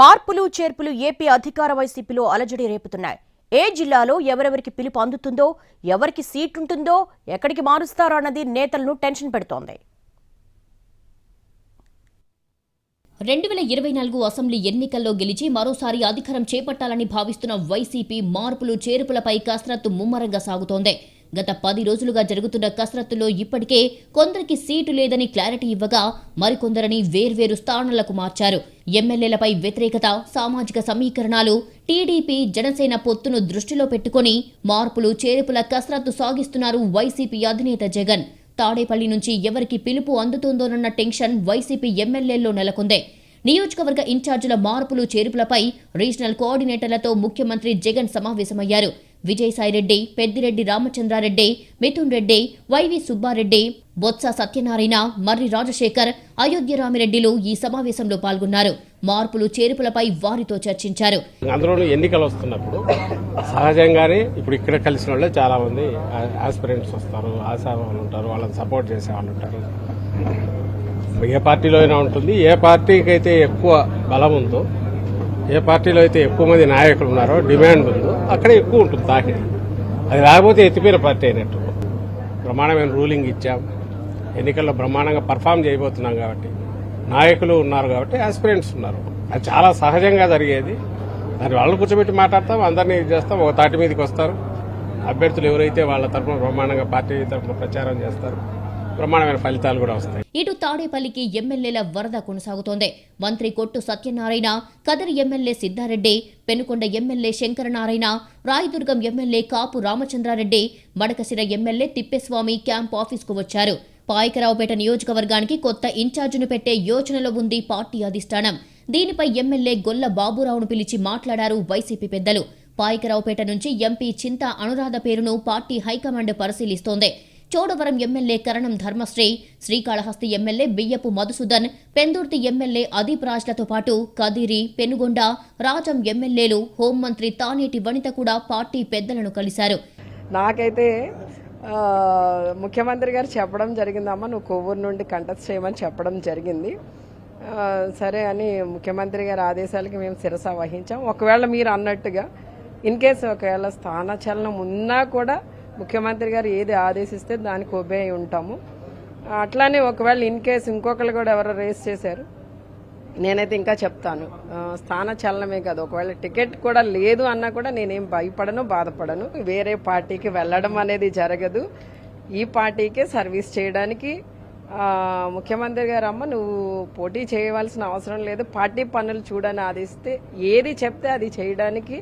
మార్పులు చేర్పులు ఏపీ అధికార వైసీపీలో అలజడి రేపుతున్నాయి. ఏ జిల్లాలో ఎవరెవరికి పిలుపు అందుతుందో ఎవరికి సీటుంటుందో ఎక్కడికి మారుస్తారో అన్నది నేతలను టెన్షన్ పెడుతోంది. రెండు వేల ఇరవై నాలుగు అసెంబ్లీ ఎన్నికల్లో గెలిచి మరోసారి అధికారం చేపట్టాలని భావిస్తున్న వైసీపీ మార్పులు చేర్పులపై కసరత్తు ముమ్మరంగా సాగుతోంది. గత పది రోజులుగా జరుగుతున్న కసరత్తులో ఇప్పటికే కొందరికి సీటు లేదని క్లారిటీ ఇవ్వగా మరికొందరిని వేర్వేరు స్థానాలకు మార్చారు. ఎమ్మెల్యేలపై వ్యతిరేకత సామాజిక సమీకరణాలు టీడీపీ జనసేన పొత్తును దృష్టిలో పెట్టుకుని మార్పులు చేర్పుల కసరత్తు సాగిస్తున్నారు వైసీపీ అధినేత జగన్. తాడేపల్లి నుంచి ఎవరికి పిలుపు అందుతుందోనన్న టెన్షన్ వైసీపీ ఎమ్మెల్యేల్లో నెలకొంది. నియోజకవర్గ ఇన్ఛార్జీల మార్పులు చేర్పులపై రీజనల్ కోఆర్డినేటర్లతో ముఖ్యమంత్రి జగన్ సమావేశమయ్యారు. విజయసాయిరెడ్డి పెద్దిరెడ్డి రామచంద్రారెడ్డి మిథున్ రెడ్డి వైవి సుబ్బారెడ్డి బొత్స సత్యనారాయణ మర్రి రాజశేఖర్ అయోధ్య రామిరెడ్డిలు ఈ సమావేశంలో పాల్గొన్నారు. మార్పులు చేర్పులపై వారితో చర్చించారు. అందులో ఎన్నికలు వస్తున్నప్పుడు సహజంగానే ఇప్పుడు ఇక్కడ కలిసిన వాళ్ళే చాలా మంది ఆస్పిరెంట్స్ వస్తారు ఆశావాళ్ళు ఉంటారు వాళ్ళని సపోర్ట్ చేసే వాళ్ళు ఉంటారు. ఏ పార్టీలో అయినా ఉంటుంది. ఏ పార్టీకి అయితే ఎక్కువ బలం ఉందో ఏ పార్టీలో అయితే ఎక్కువ మంది నాయకులు ఉన్నారో డిమాండ్ ఉందో అక్కడే ఎక్కువ ఉంటుంది తాకిడి అది లేకపోతే ఎత్తిపోయిన పార్టీ అయినట్టు. బ్రహ్మాండమైన రూలింగ్ ఇచ్చాం. ఎన్నికల్లో బ్రహ్మాండంగా పర్ఫామ్ చేయబోతున్నాం కాబట్టి. నాయకులు ఉన్నారు కాబట్టి ఆస్పిరెంట్స్ ఉన్నారు. అది చాలా సహజంగా జరిగేది. దాన్ని వాళ్ళు కూర్చోబెట్టి మాట్లాడతాం అందరినీ ఇది చేస్తాం ఒక తాటి మీదకి వస్తారు. అభ్యర్థులు ఎవరైతే వాళ్ళ తరఫున బ్రహ్మాండంగా పార్టీ తరఫున ప్రచారం చేస్తారు. ప్రమాణమైన ఫలితాలు కూడా వస్తాయి. ఇటు తాడేపల్లికి ఎమ్మెల్యేల వరద కొనసాగుతోంది. మంత్రి Kottu Satyanarayana Kadiri MLA Siddareddy Penukonda MLA Shankaranarayana Rayadurgam MLA Kapu Ramachandrareddy Madakasira MLA Thippeswamy camp ఆఫీస్కు వచ్చారు. పాయకరావుపేట నియోజకవర్గానికి కొత్త ఇన్ఛార్జిను పెట్టే యోచనలో ఉంది పార్టీ అధిష్టానం. దీనిపై ఎమ్మెల్యే గొల్ల బాబురావును పిలిచి మాట్లాడారు వైసీపీ పెద్దలు. పాయకరావుపేట నుంచి ఎంపీ చింత అనురాధ పేరును పార్టీ హైకమాండ్ పరిశీలిస్తోంది. Chodavaram MLA Karanam Dharmasri Srikalahasti MLA Biyyapu Madhusudan Pendurthi MLA Adeep రాజ్లతో పాటు కదిరి పెనుగొండ రాజం ఎమ్మెల్యేలు హోంమంత్రి తానేటి వనిత కూడా పార్టీ పెద్దలను కలిశారు. నాకైతే ముఖ్యమంత్రి గారు చెప్పడం జరిగిందమ్మా నువ్వు కొవ్వూరు నుండి కంటెస్ట్ చేయమని చెప్పడం జరిగింది. సరే అని ముఖ్యమంత్రి గారి ఆదేశాలకి మేము శిరస వహించాం. ఒకవేళ మీరు అన్నట్టుగా ఇన్ కేసు ఒకవేళ స్థానచలనం ఉన్నా కూడా ముఖ్యమంత్రి గారు ఏది ఆదేశిస్తే దానికి ఒబే అయి ఉంటాము. అట్లానే ఒకవేళ ఇన్ కేసు ఇంకొకరు కూడా ఎవరో రేస్ చేశారు నేనైతే ఇంకా చెప్తాను. స్థాన చలనమే కాదు. ఒకవేళ టికెట్ కూడా లేదు అన్నా కూడా నేనేం భయపడను బాధపడను. వేరే పార్టీకి వెళ్ళడం అనేది జరగదు. ఈ పార్టీకే సర్వీస్ చేయడానికి ముఖ్యమంత్రి గారు అమ్మ నువ్వు పోటీ చేయవలసిన అవసరం లేదు. పార్టీ పనులు చూడని ఆదిస్తే ఏది చెప్తే అది చేయడానికి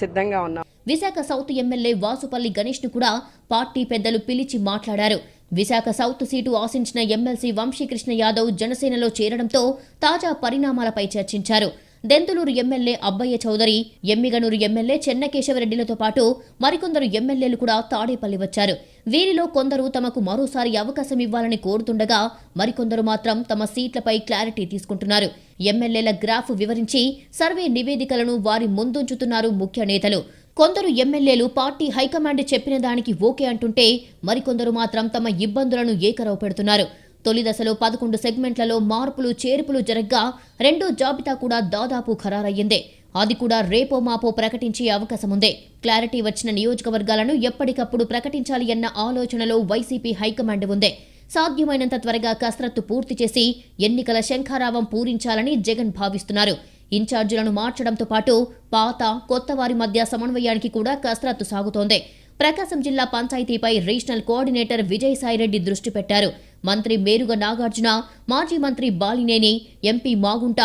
సిద్ధంగా ఉన్నాం. విశాఖ సౌత్ ఎమ్మెల్యే వాసుపల్లి గణేష్ను కూడా పార్టీ పెద్దలు పిలిచి మాట్లాడారు. విశాఖ సౌత్ సీటు ఆశించిన ఎమ్మెల్సీ వంశీకృష్ణ యాదవ్ జనసేనలో చేరడంతో తాజా పరిణామాలపై చర్చించారు. దెంతులూరు ఎమ్మెల్యే అబ్బయ్య చౌదరి ఎమ్మిగనూరు ఎమ్మెల్యే చెన్నకేశవరెడ్డిలతో పాటు మరికొందరు ఎమ్మెల్యేలు కూడా తాడేపల్లి వచ్చారు. వీరిలో కొందరు తమకు మరోసారి అవకాశం ఇవ్వాలని కోరుతుండగా మరికొందరు మాత్రం తమ సీట్లపై క్లారిటీ తీసుకుంటున్నారు. ఎమ్మెల్యేల గ్రాఫ్ వివరించి సర్వే నివేదికలను వారి ముందుంచుతున్నారు ముఖ్య నేతలు. కొందరు ఎమ్మెల్యేలు పార్టీ హైకమాండ్ చెప్పిన దానికి ఓకే అంటుంటే మరికొందరు మాత్రం తమ ఇబ్బందులను ఏకరవ పెడుతున్నారు. తొలి దశలో పదకొండు సెగ్మెంట్లలో మార్పులు చేర్పులు జరగ్గా రెండో జాబితా కూడా దాదాపు ఖరారయ్యింది. అది కూడా రేపో మాపో ప్రకటించే అవకాశం ఉంది. క్లారిటీ వచ్చిన నియోజకవర్గాలను ఎప్పటికప్పుడు ప్రకటించాలి అన్న ఆలోచనలో వైసీపీ హైకమాండ్ ఉంది. సాధ్యమైనంత త్వరగా కసరత్తు పూర్తి చేసి ఎన్నికల శంఖారావం పూరించాలని జగన్ భావిస్తున్నారు. ఇన్ఛార్జీలను మార్చడంతో పాటు పాత కొత్త వారి మధ్య సమన్వయానికి కూడా కసరత్తు సాగుతోంది. ప్రకాశం జిల్లా పంచాయతీపై రీజనల్ కోఆర్డినేటర్ విజయసాయిరెడ్డి దృష్టి పెట్టారు. మంత్రి మేరుగ నాగార్జున మాజీ మంత్రి బాలినేని ఎంపీ మాగుంట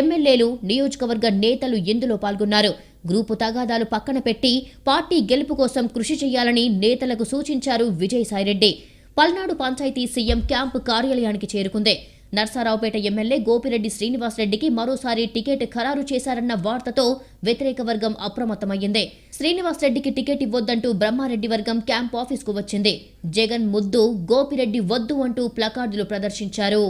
ఎమ్మెల్యేలు నియోజకవర్గ నేతలు ఇందులో పాల్గొన్నారు. గ్రూపు తగాదాలు పక్కన పెట్టి పార్టీ గెలుపు కోసం కృషి చేయాలని నేతలకు సూచించారు విజయసాయిరెడ్డి పల్నాడు పంచాయతీ సీఎం క్యాంపు కార్యాలయానికి చేరుకుంది. నర్సారావుపేట ఎమ్మెల్యే గోపిరెడ్డి శ్రీనివాసరెడ్డికి మరోసారి టికెట్ ఖరారు చేశారన్న వార్తతో వ్యతిరేక వర్గం అప్రమత్తమయ్యింది. శ్రీనివాసరెడ్డికి టికెట్ ఇవ్వొద్దంటూ బ్రహ్మారెడ్డి వర్గం క్యాంప్ ఆఫీస్కు వచ్చింది. జగన్ ముద్దు గోపిరెడ్డి వద్దు అంటూ ప్లకార్డులు ప్రదర్శించారు.